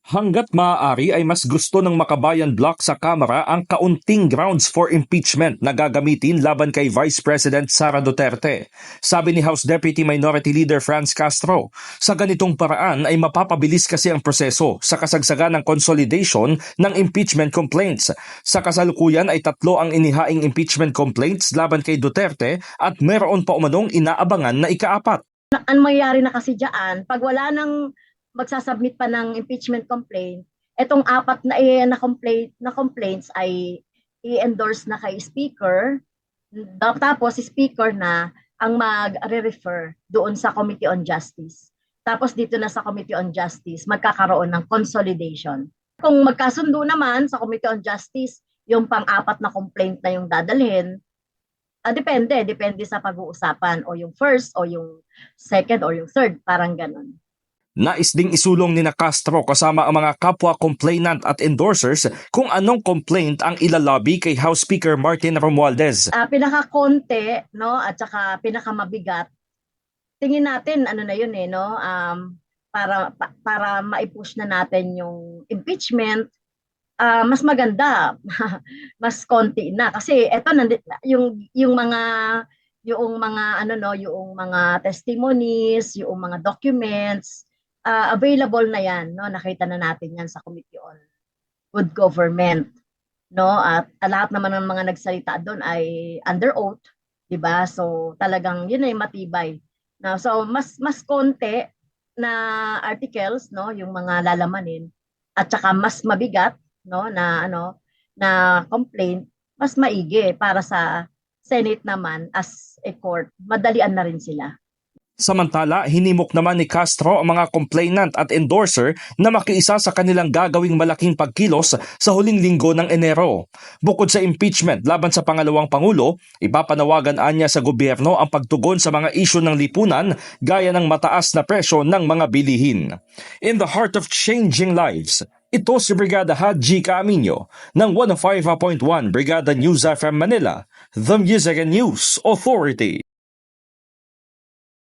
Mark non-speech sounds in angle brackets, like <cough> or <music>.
Hanggat maaari ay mas gusto ng makabayan block sa Kamara ang kaunting grounds for impeachment na gagamitin laban kay Vice President Sara Duterte. Sabi ni House Deputy Minority Leader Franz Castro, sa ganitong paraan ay mapapabilis kasi ang proseso sa kasagsagan ng consolidation ng impeachment complaints. Sa kasalukuyan ay tatlo ang inihaing impeachment complaints laban kay Duterte at meron pa umanong inaabangan na ikaapat. Ang mangyayari na kasi diyan, pag wala nang magsasubmit pa ng impeachment complaint, etong apat na na complaint na complaints ay i-endorse na kay speaker tapos si speaker na ang mag-refer doon sa Committee on Justice. Tapos dito na sa Committee on Justice magkakaroon ng consolidation. Kung magkasundo naman sa Committee on Justice yung pang-apat na complaint na yung dadalhin, ah, depende, depende sa pag-uusapan o yung first o yung second or yung third, parang ganun. Nais ding isulong ni na Castro kasama ang mga kapwa complainant at endorsers kung anong complaint ang ilalabi kay House Speaker Martin Romualdez. Ah, pinaka-konti, no, at saka pinaka-mabigat. Tingin natin ano na 'yun eh, no, um para pa- para maipush na natin yung impeachment. ah, mas maganda, <laughs> mas konti na kasi eto yung yung mga yung mga ano no, yung mga testimonies, yung mga documents, ah, available na 'yan, no. Nakita na natin 'yan sa Committee on Good Government, no. At ah, lahat naman ng mga nagsalita doon ay under oath, 'di ba? So talagang 'yun ay matibay. Na so mas mas konti na articles, no, yung mga lalamanin at saka mas mabigat, no, na ano, na complaint, mas maigi para sa Senate naman as a court. Madalian na rin sila. Samantala, hinimok naman ni Castro ang mga complainant at endorser na makiisa sa kanilang gagawing malaking pagkilos sa huling linggo ng Enero. Bukod sa impeachment laban sa pangalawang pangulo, ipapanawagan anya sa gobyerno ang pagtugon sa mga isyu ng lipunan gaya ng mataas na presyo ng mga bilihin. In the heart of changing lives, ito si Brigada Haji Camino ng 105.1 Brigada News FM Manila, the Music and News Authority.